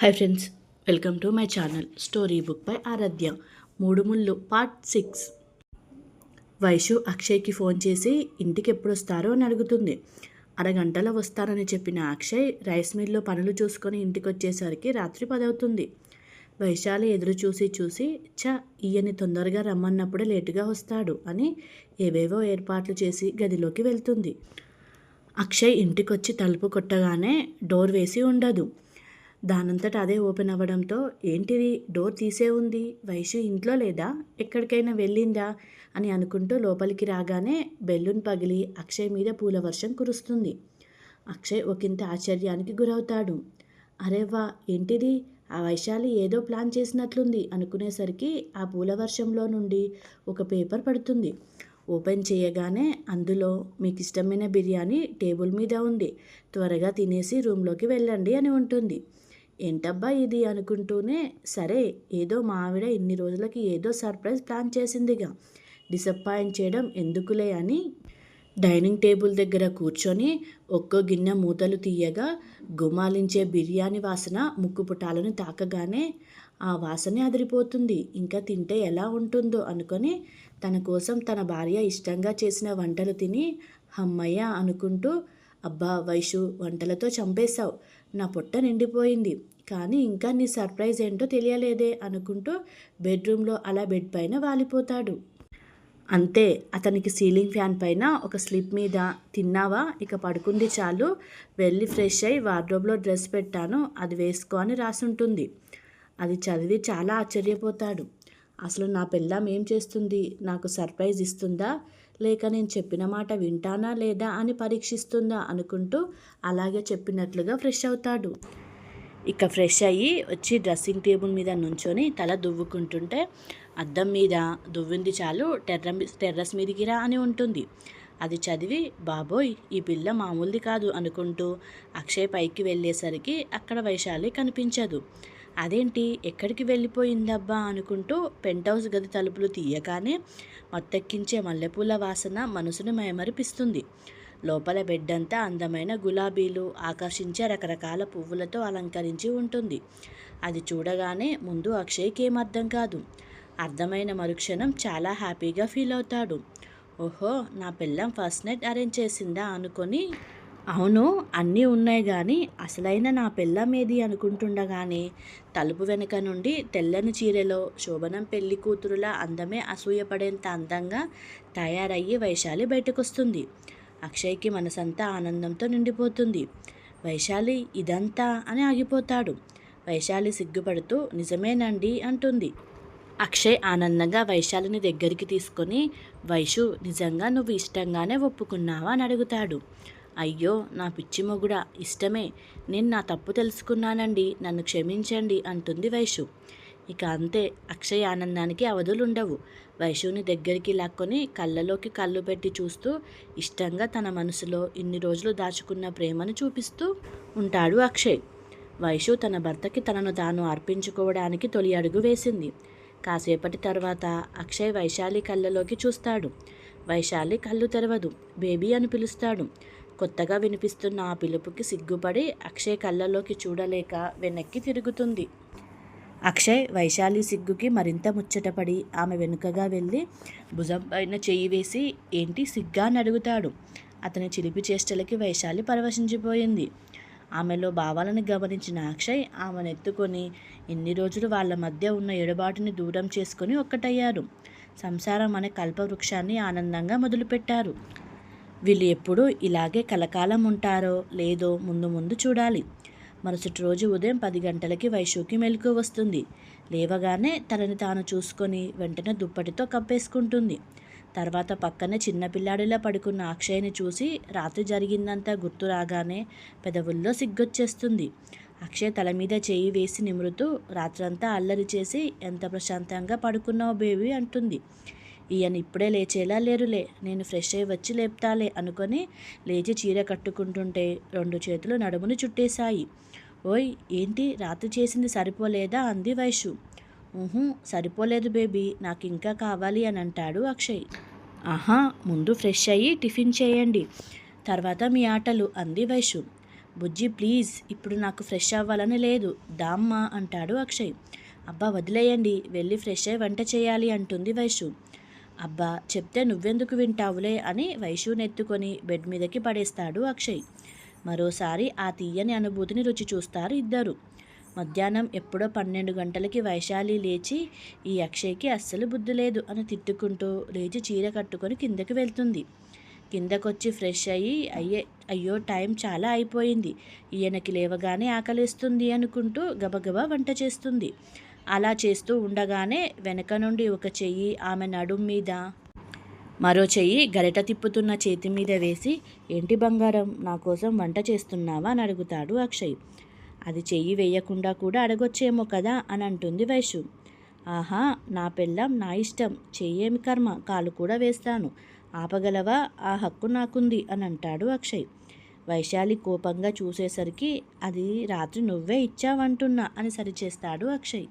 Hi friends welcome to my channel story book by Aaradhya మూడు ముళ్ళు part six Vaishu అక్షయ్కి phone చేసి ఇంటికి ఎప్పుడు వస్తారో అని అడుగుతుంది. అరగంటలో వస్తారని చెప్పిన అక్షయ్ రైస్ మిల్లో పనులు చూసుకొని ఇంటికి వచ్చేసరికి రాత్రి పదవుతుంది. వైశాలి ఎదురు చూసి చూసి చ ఈయన్ని తొందరగా రమ్మన్నప్పుడే లేటుగా వస్తాడు అని ఏవేవో ఏర్పాట్లు చేసి గదిలోకి వెళ్తుంది. అక్షయ్ ఇంటికొచ్చి తలుపు కొట్టగానే డోర్ వేసి ఉండదు. దానంతట అదే ఓపెన్ అవ్వడంతో ఏంటిది? డోర్ తీసే ఉంది. వైషు ఇంట్లో లేదా? ఎక్కడికైనా వెళ్ళిందా? అని అనుకుంటూ లోపలికి రాగానే బెలూన్ పగిలి అక్షయ్ మీద పూల వర్షం కురుస్తుంది. అక్షయ్ ఒకంత ఆశ్చర్యానికి గురవుతాడు. అరే వా ఏంటిది? ఆ వైశాలి ఏదో ప్లాన్ చేసినట్లుంది అనుకునేసరికి ఆ పూల వర్షంలో నుండి ఒక పేపర్ పడుతుంది. ఓపెన్ చేయగానే అందులో మీకు ఇష్టమైన బిర్యానీ టేబుల్ మీద ఉంది. త్వరగా తినేసి రూమ్లోకి వెళ్ళండి అని ఉంటుంది. ఏంటబ్బా ఇది అనుకుంటూనే సరే ఏదో మా ఆవిడ ఇన్ని రోజులకి ఏదో సర్ప్రైజ్ ప్లాన్ చేసిందిగా. డిసప్పాయింట్ చేయడం ఎందుకులే అని డైనింగ్ టేబుల్ దగ్గర కూర్చొని ఒక్కో గిన్నె మూతలు తీయగా గుమాలించే బిర్యానీ వాసన ముక్కు పుటాలను తాకగానే ఆ వాసనే అదిరిపోతుంది ఇంకా తింటే ఎలా ఉంటుందో అనుకొని తన కోసం తన భార్య ఇష్టంగా చేసిన వంటలు తిని హమ్మయ్య అనుకుంటూ అబ్బా వైషు వంటలతో చంపేశావు నా పొట్ట నిండిపోయింది కానీ ఇంకా నీ సర్ప్రైజ్ ఏంటో తెలియలేదే అనుకుంటూ బెడ్రూమ్లో అలా బెడ్ పైన వాలిపోతాడు. అంతే అతనికి సీలింగ్ ఫ్యాన్ పైన ఒక స్లిప్ మీద తిన్నావా? ఇక పడుకుంది చాలు. వెళ్ళి ఫ్రెష్ అయ్యి వార్డ్రోబ్లో డ్రెస్ పెట్టాను అది వేసుకో అని రాసుంటుంది. అది చదివి చాలా ఆశ్చర్యపోతాడు. అసలు నా పెళ్ళాం ఏం చేస్తుంది? నాకు సర్ప్రైజ్ ఇస్తుందా? లేక నేను చెప్పిన మాట వింటానా లేదా? అని పరీక్షిస్తుందా? అనుకుంటూ అలాగే చెప్పినట్లుగా ఫ్రెష్ అవుతాడు. ఇక ఫ్రెష్ అయ్యి వచ్చి డ్రెస్సింగ్ టేబుల్ మీద నుంచొని తల దువ్వుకుంటుంటే అద్దం మీద దువ్వింది చాలు టెర్ర టెర్రస్ మీదికి రా అని ఉంటుంది. అది చదివి బాబోయ్ ఈ పిల్ల మామూలుది కాదు అనుకుంటూ అక్షయ్ పైకి వెళ్ళేసరికి అక్కడ వైశాలి కనిపించదు. అదేంటి ఎక్కడికి వెళ్ళిపోయిందబ్బా అనుకుంటూ పెంట్ హౌస్ గది తలుపులు తీయగానే మత్తెక్కించే మల్లెపూల వాసన మనసును మైమరిపిస్తుంది. లోపల బెడ్డంతా అందమైన గులాబీలు ఆకర్షించే రకరకాల పువ్వులతో అలంకరించి ఉంటుంది. అది చూడగానే ముందు అక్షయ్కి ఏం అర్థం కాదు. అర్థమైన మరుక్షణం చాలా హ్యాపీగా ఫీల్ అవుతాడు. ఓహో నా పిల్లం ఫస్ట్ నైట్ అరేంజ్ చేసిందా అనుకొని? అవును అన్నీ ఉన్నాయి కానీ అసలైన నా పెళ్ళమేది అనుకుంటుండగానే తలుపు వెనుక నుండి తెల్లని చీరలో శోభనం పెళ్ళి కూతురుల అందమే అసూయపడేంత అందంగా తయారయ్యి వైశాలి బయటకొస్తుంది. అక్షయ్కి మనసంతా ఆనందంతో నిండిపోతుంది. వైశాలి ఇదంతా అని ఆగిపోతాడు. వైశాలి సిగ్గుపడుతూ నిజమేనండి అంటుంది. అక్షయ్ ఆనందంగా వైశాలిని దగ్గరికి తీసుకొని వైషు నిజంగా నువ్వు ఇష్టంగానే ఒప్పుకున్నావా అని అడుగుతాడు. అయ్యో నా పిచ్చి మొగుడ ఇష్టమే. నేను నా తప్పు తెలుసుకున్నానండి. నన్ను క్షమించండి అంటుంది వైషు. ఇక అంతే. అక్షయ్ ఆనందానికి అవధులుండవు. వైశువుని దగ్గరికి లాక్కొని కళ్ళలోకి కళ్ళు పెట్టి చూస్తూ ఇష్టంగా తన మనసులో ఇన్ని రోజులు దాచుకున్న ప్రేమను చూపిస్తూ ఉంటాడు అక్షయ్. వైశు తన భర్తకి తనను తాను అర్పించుకోవడానికి తొలి అడుగు వేసింది. కాసేపటి తర్వాత అక్షయ్ వైశాలి కళ్ళలోకి చూస్తాడు. వైశాలి కళ్ళు తెరవదు. బేబీ అని పిలుస్తాడు. కొత్తగా వినిపిస్తున్న ఆ పిలుపుకి సిగ్గుపడి అక్షయ్ కళ్ళలోకి చూడలేక వెనక్కి తిరుగుతుంది. అక్షయ్ వైశాలి సిగ్గుకి మరింత ముచ్చటపడి ఆమె వెనుకగా వెళ్ళి భుజం పైన చెయ్యి వేసి ఏంటి సిగ్గా? అని అడుగుతాడు. అతని చిలిపి చేష్టలకి వైశాలి పరవశించిపోయింది. ఆమెలో భావాలను గమనించిన అక్షయ్ ఆమెను ఎత్తుకొని ఎన్ని రోజులు వాళ్ళ మధ్య ఉన్న ఎడబాటుని దూరం చేసుకొని ఒక్కటయ్యారు. సంసారం అనే కల్పవృక్షాన్ని ఆనందంగా మొదలుపెట్టారు. వీళ్ళు ఎప్పుడు ఇలాగే కలకాలం ఉంటారో లేదో ముందు ముందు చూడాలి. మరుసటి రోజు ఉదయం పది గంటలకి వైశుకి మెలకు వస్తుంది. లేవగానే తనని తాను చూసుకొని వెంటనే దుప్పటితో కప్పేసుకుంటుంది. తర్వాత పక్కనే చిన్నపిల్లాడిలా పడుకున్న అక్షయ్ని చూసి రాత్రి జరిగిందంతా గుర్తు రాగానే పెదవుల్లో సిగ్గొచ్చేస్తుంది. అక్షయ్ తల మీద చేయి వేసి నిమురుతూ రాత్రంతా అల్లరి చేసి ఎంత ప్రశాంతంగా పడుకున్నావు బేబీ అంటుంది. ఈయన ఇప్పుడే లేచేలా లేరులే. నేను ఫ్రెష్ అయ్యి వచ్చి లేపుతాలే అనుకొని లేచి చీర కట్టుకుంటుంటే రెండు చేతులు నడుముని చుట్టేశాయి. ఓయ్ ఏంటి? రాత్రి చేసింది సరిపోలేదా? అంది వైషు. ఊహు సరిపోలేదు బేబీ. నాకు ఇంకా కావాలి అని అంటాడు అక్షయ్. ఆహా ముందు ఫ్రెష్ అయ్యి టిఫిన్ చేయండి. తర్వాత మీ ఆటలు అంది వైషు. బుజ్జి ప్లీజ్ ఇప్పుడు నాకు ఫ్రెష్ అవ్వాలని లేదు. దామ్మా అంటాడు అక్షయ్. అబ్బా వదిలేయండి. వెళ్ళి ఫ్రెష్ అయ్యి వంట చేయాలి అంటుంది వైషు. అబ్బా చెప్తే నువ్వెందుకు వింటావులే అని వైషునెత్తుకొని బెడ్ మీదకి పడేస్తాడు అక్షయ్. మరోసారి ఆ తీయని అనుభూతిని రుచి చూస్తారు ఇద్దరు. మధ్యాహ్నం ఎప్పుడో పన్నెండు గంటలకి వైశాలి లేచి ఈ అక్షయ్కి అస్సలు బుద్ధి లేదు అని తిట్టుకుంటూ లేచి చీర కట్టుకొని కిందకి వెళ్తుంది. కిందకొచ్చి ఫ్రెష్ అయ్యి అయ్యే అయ్యో టైం చాలా అయిపోయింది ఈయనకి లేవగానే ఆకలిస్తుంది అనుకుంటూ గబగబా వంట చేస్తుంది. అలా చేస్తూ ఉండగానే వెనక నుండి ఒక చెయ్యి ఆమె నడుం మీద మరో చెయ్యి గరిట తిప్పుతున్న చేతి మీద వేసి ఏంటి బంగారం నా కోసం వంట చేస్తున్నావా? అని అడుగుతాడు అక్షయ్. అది చెయ్యి వేయకుండా కూడా అడగొచ్చేమో కదా? అని అంటుంది వైషు. ఆహా నా పెళ్ళం నా ఇష్టం చెయ్యేమి కర్మ కాలు కూడా వేస్తాను. ఆపగలవా? ఆ హక్కు నాకుంది అని అంటాడు అక్షయ్. వైశాలి కోపంగా చూసేసరికి అది రాత్రి నువ్వే ఇచ్చావంటున్నా అని సరిచేస్తాడు అక్షయ్.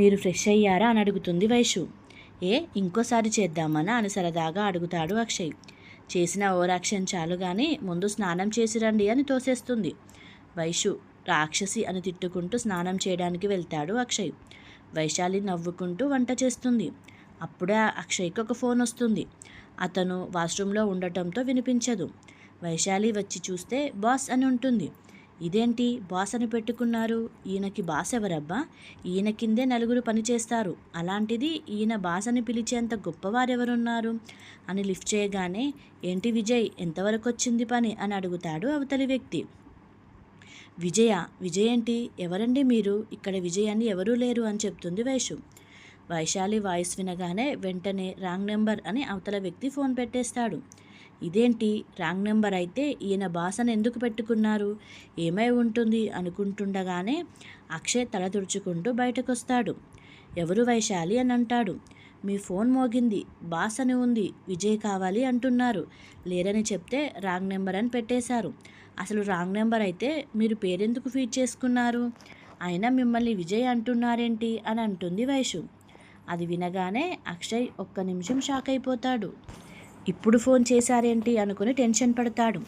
మీరు ఫ్రెష్ అయ్యారా అని అడుగుతుంది వైషు. ఏ ఇంకోసారి చేద్దామని అని సరదాగా అడుగుతాడు అక్షయ్. చేసిన ఓరాక్షన్ చాలు కానీ ముందు స్నానం చేసి రండి అని తోసేస్తుంది. వైషు రాక్షసి అని తిట్టుకుంటూ స్నానం చేయడానికి వెళ్తాడు అక్షయ్. వైశాలి నవ్వుకుంటూ వంట చేస్తుంది. అప్పుడే అక్షయ్కి ఒక ఫోన్ వస్తుంది. అతను వాష్రూమ్లో ఉండటంతో వినిపించదు. వైశాలి వచ్చి చూస్తే బాస్ అని ఉంటుంది. ఇదేంటి బాస్ అని పెట్టుకున్నారు? ఈయనకి బాస్ ఎవరబ్బా ఈయన కిందే నలుగురు పనిచేస్తారు. అలాంటిది ఈయన బాస్ అని పిలిచేంత గొప్పవారెవరున్నారు? అని లిఫ్ట్ చేయగానే ఏంటి విజయ్ ఎంతవరకు వచ్చింది పని? అని అడుగుతాడు అవతలి వ్యక్తి. విజయ విజయ్ ఏంటి? ఎవరండి మీరు? ఇక్కడ విజయ్ అని ఎవరూ లేరు అని చెప్తుంది వైషు. వైశాలి వాయిస్ వినగానే వెంటనే రాంగ్ నెంబర్ అని అవతల వ్యక్తి ఫోన్ పెట్టేస్తాడు. ఇదేంటి? రాంగ్ నెంబర్ అయితే ఈయన బాసను ఎందుకు పెట్టుకున్నారు? ఏమై ఉంటుంది? అనుకుంటుండగానే అక్షయ్ తల తుడుచుకుంటూ బయటకు వస్తాడు ఎవరు వైశాలి అని అంటాడు. మీ ఫోన్ మోగింది. బాస్ అని ఉంది. విజయ్ కావాలి అంటున్నారు. లేరని చెప్తే రాంగ్ నెంబర్ అని పెట్టేశారు. అసలు రాంగ్ నెంబర్ అయితే మీరు పేరెందుకు ఫీడ్ చేసుకున్నారు? అయినా మిమ్మల్ని విజయ్ అంటున్నారేంటి? అని అంటుంది వైషు. అది వినగానే అక్షయ్ ఒక్క నిమిషం షాక్ అయిపోతాడు. ఇప్పుడు ఫోన్ చేశారేంటి అనుకుని టెన్షన్ పడతాడు.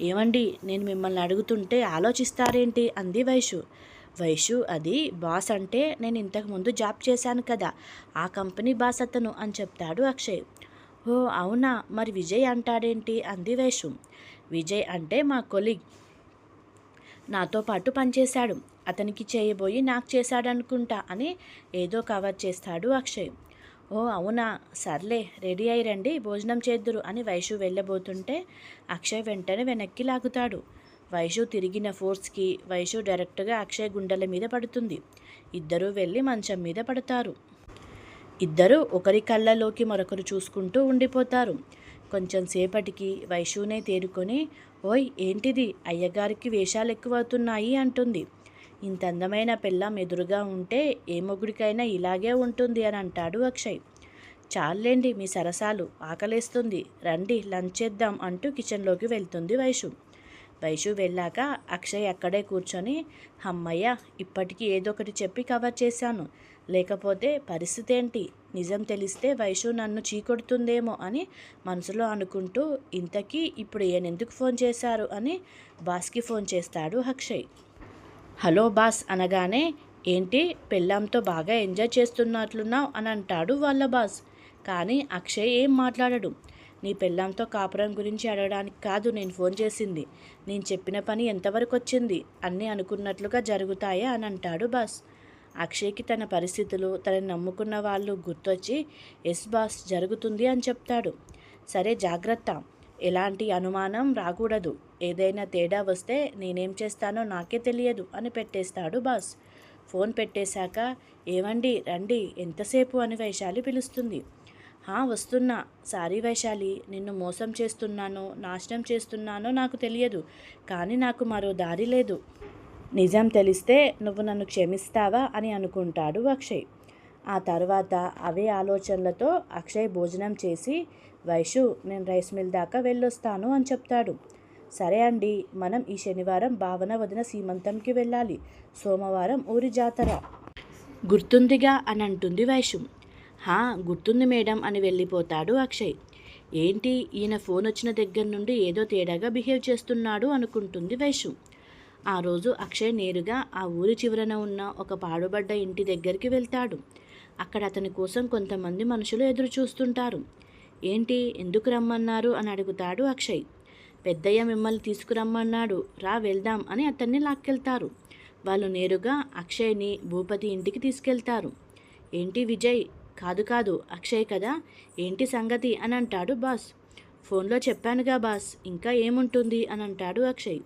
ఏమండి నేను మిమ్మల్ని అడుగుతుంటే ఆలోచిస్తారేంటి? అంది వైషు. వైషు అది బాస్ అంటే నేను ఇంతకుముందు జాబ్ చేశాను కదా ఆ కంపెనీ బాస్ అతను అని చెప్తాడు అక్షయ్. ఓ అవునా? మరి విజయ్ అంటాడేంటి? అంది వైషు. విజయ్ అంటే మా కొలీగ్. నాతో పాటు పనిచేశాడు. అతనికి చేయబోయి నాకు చేశాడనుకుంటా అని ఏదో కవర్ చేస్తాడు అక్షయ్. ఓ అవునా? సర్లే రెడీ అయి రండి భోజనం చేద్దురు అని వైషు వెళ్ళబోతుంటే అక్షయ్ వెంటనే వెనక్కి లాగుతాడు. వైషు తిరిగిన ఫోర్స్కి వైషు డైరెక్ట్గా అక్షయ్ గుండెల మీద పడుతుంది. ఇద్దరూ వెళ్ళి మంచం మీద పడతారు. ఇద్దరూ ఒకరి కళ్ళలోకి మరొకరు చూసుకుంటూ ఉండిపోతారు. కొంచెం సేపటికి వైషునే తేరుకొని ఓయ్ ఏంటిది? అయ్యగారికి వేషాలు ఎక్కువవుతున్నాయి అంటుంది. ఇంత అందమైన పిల్లం ఎదురుగా ఉంటే ఏ మొగుడికైనా ఇలాగే ఉంటుంది అని అంటాడు అక్షయ్. చాలండి మీ సరసాలు ఆకలేస్తుంది. రండి లంచ్ చేద్దాం అంటూ కిచెన్లోకి వెళ్తుంది వైషు. వైషు వెళ్ళాక అక్షయ్ అక్కడే కూర్చొని అమ్మయ్య ఇప్పటికీ ఏదో ఒకటి చెప్పి కవర్ చేశాను. లేకపోతే పరిస్థితి ఏంటి? నిజం తెలిస్తే వైషు నన్ను చీకొడుతుందేమో అని మనసులో అనుకుంటూ ఇంతకీ ఇప్పుడు ఈయనెందుకు ఫోన్ చేశారు? అని బాస్కి ఫోన్ చేస్తాడు అక్షయ్. హలో బాస్ అనగానే ఏంటి? పెళ్ళాంతో బాగా ఎంజాయ్ చేస్తున్నట్లున్నావు అని అంటాడు వాళ్ళ బాస్. కానీ అక్షయ్ ఏం మాట్లాడడు. నీ పెళ్ళాంతో కాపురం గురించి అడగడానికి కాదు నేను ఫోన్ చేసింది. నేను చెప్పిన పని ఎంతవరకు వచ్చింది? అన్నీ అనుకున్నట్లుగా జరుగుతాయా అని అంటాడు బాస్. అక్షయ్కి తన పరిస్థితులు తనని నమ్ముకున్న వాళ్ళు గుర్తొచ్చి ఎస్ బాస్ జరుగుతుంది అని చెప్తాడు. సరే జాగ్రత్త. ఎలాంటి అనుమానం రాకూడదు. ఏదైనా తేడా వస్తే నేనేం చేస్తానో నాకే తెలియదు అని పెట్టేస్తాడు బాస్. ఫోన్ పెట్టేశాక ఏవండి రండి ఎంతసేపు అని వైశాలి పిలుస్తుంది. హా వస్తున్నా. సారీ వైశాలి నిన్ను మోసం చేస్తున్నానో నాశనం చేస్తున్నానో నాకు తెలియదు. కానీ నాకు మరో దారి లేదు. నిజం తెలిస్తే నువ్వు నన్ను క్షమిస్తావా? అని అనుకుంటాడు అక్షయ్. ఆ తర్వాత అవే ఆలోచనలతో అక్షయ్ భోజనం చేసి వైషు నేను రైస్ మిల్ దాకా వెళ్ళొస్తాను అని చెప్తాడు. సరే అండి మనం ఈ శనివారం భావన వదిన సీమంతంకి వెళ్ళాలి. సోమవారం ఊరి జాతర. గుర్తుందిగా అని అంటుంది వైషు. హా గుర్తుంది మేడం అని వెళ్ళిపోతాడు అక్షయ్. ఏంటి ఈయన ఫోన్ వచ్చిన దగ్గర నుండి ఏదో తేడాగా బిహేవ్ చేస్తున్నాడు అనుకుంటుంది వైషు. ఆ రోజు అక్షయ్ నేరుగా ఆ ఊరి చివరన ఉన్న ఒక పాడుబడ్డ ఇంటి దగ్గరికి వెళ్తాడు. అక్కడ అతని కోసం కొంతమంది మనుషులు ఎదురు చూస్తుంటారు ఏంటి? ఎందుకు రమ్మన్నారు? అని అడుగుతాడు అక్షయ్. పెద్దయ్య మిమ్మల్ని తీసుకురమ్మన్నాడు. రా వెళ్దాం అని అతన్ని లాక్కెళ్తారు. వాళ్ళు నేరుగా అక్షయ్ని భూపతి ఇంటికి తీసుకెళ్తారు. ఏంటి విజయ్? కాదు కాదు. అక్షయ్ కదా? ఏంటి సంగతి? అని అంటాడు బాస్. ఫోన్లో చెప్పానుగా బాస్. ఇంకా ఏముంటుంది? అని అంటాడు అక్షయ్.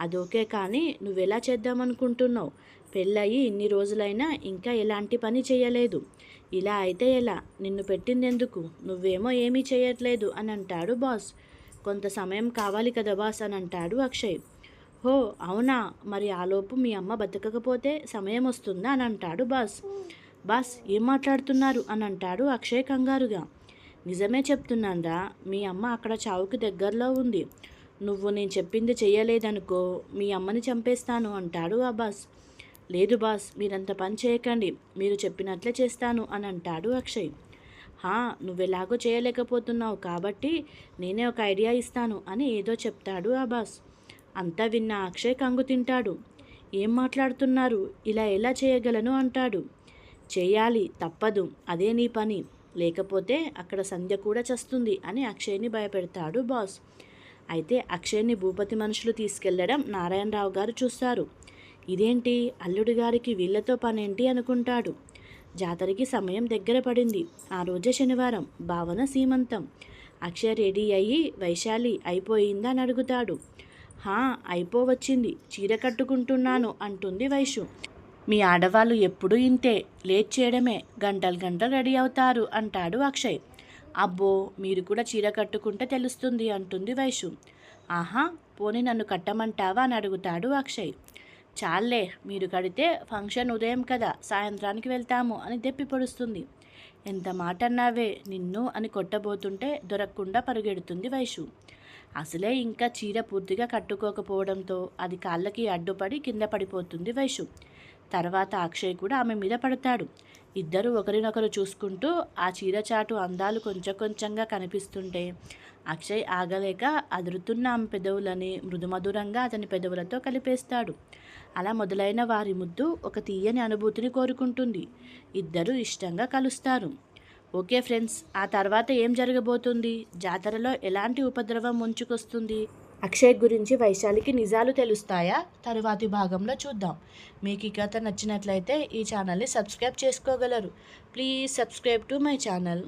అదోకే కానీ నువ్వెలా చేద్దామనుకుంటున్నావు? పెళ్ళయి ఇన్ని రోజులైనా ఇంకా ఎలాంటి పని చేయలేదు ఇలా అయితే ఎలా? నిన్ను పెట్టిందెందుకు? నువ్వేమో ఏమీ చేయట్లేదు అని అంటాడు బాస్. కొంత సమయం కావాలి కదా బాస్ అని అంటాడు అక్షయ్. హో అవునా? మరి ఆలోపు మీ అమ్మ బతకకపోతే సమయం వస్తుందా అని అంటాడు బాస్. బాస్ ఏం మాట్లాడుతున్నారు? అని అంటాడు అక్షయ్ కంగారుగా. నిజమే చెప్తున్నానరా మీ అమ్మ అక్కడ చావుకి దగ్గరలో ఉంది. నువ్వు నేను చెప్పింది చేయలేదనుకో మీ అమ్మని చంపేస్తాను అంటాడు ఆ బాస్. లేదు బాస్ మీరంత పని చేయకండి మీరు చెప్పినట్లే చేస్తాను అని అంటాడు అక్షయ్. హా నువ్వెలాగో చేయలేకపోతున్నావు కాబట్టి నేనే ఒక ఐడియా ఇస్తాను అని ఏదో చెప్తాడు ఆ బాస్. అంతా విన్న అక్షయ్ కంగు తింటాడు. ఏం మాట్లాడుతున్నారు? ఇలా ఎలా చేయగలను? అంటాడు. చేయాలి తప్పదు అదే నీ పని. లేకపోతే అక్కడ సంధ్య కూడా చస్తుంది అని అక్షయ్ని భయపెడతాడు బాస్. అయితే అక్షయ్ని భూపతి మనుషులు తీసుకెళ్ళడం నారాయణరావు గారు చూస్తారు. ఇదేంటి? అల్లుడి గారికి వీళ్ళతో పనేంటి అనుకుంటాడు? జాతరకి సమయం దగ్గర పడింది. ఆ రోజే శనివారం. భావన సీమంతం. అక్షయ్ రెడీ అయ్యి వైశాలి అయిపోయిందా? అని అడుగుతాడు. హా అయిపోవచ్చింది. చీర కట్టుకుంటున్నాను అంటుంది వైషు. మీ ఆడవాళ్ళు ఎప్పుడూ ఇంతే. లేట్ చేయడమే. గంటలు గంటలు రెడీ అవుతారు అంటాడు అక్షయ్. అబ్బో మీరు కూడా చీర కట్టుకుంటే తెలుస్తుంది అంటుంది వైషు. ఆహా పోనీ నన్ను కట్టమంటావా? అని అడుగుతాడు అక్షయ్. చాలే మీరు కడితే ఫంక్షన్ ఉదయం కదా సాయంత్రానికి వెళ్తాము అని దెప్పి పొడుస్తుంది. ఎంత మాట అన్నావే నిన్ను అని కొట్టబోతుంటే దొరకకుండా పరుగెడుతుంది వైషు. అసలే ఇంకా చీర పూర్తిగా కట్టుకోకపోవడంతో అది కాళ్ళకి అడ్డుపడి కింద పడిపోతుంది వైషు. తర్వాత అక్షయ్ కూడా ఆమె మీద పడతాడు. ఇద్దరు ఒకరినొకరు చూసుకుంటూ ఆ చీరచాటు అందాలు కొంచెం కొంచెంగా కనిపిస్తుంటే అక్షయ్ ఆగలేక అదురుతున్న ఆమె పెదవులని మృదుమధురంగా అతని పెదవులతో కలిపేస్తాడు. అలా మొదలైన వారి ముద్దు ఒక తీయని అనుభూతిని కోరుకుంటుంది. ఇద్దరు ఇష్టంగా కలుస్తారు. ఓకే ఫ్రెండ్స్ ఆ తర్వాత ఏం జరగబోతుంది? జాతరలో ఎలాంటి ఉపద్రవం ముంచుకొస్తుంది? అక్షయ్ గురించి వైశాలికి నిజాలు తెలుస్తాయా? తరువాతి భాగంలో చూద్దాం. మీకు ఈ కథ నచ్చినట్లయితే ఈ ఛానల్ని సబ్స్క్రైబ్ చేసుకోగలరు. Please subscribe to my channel.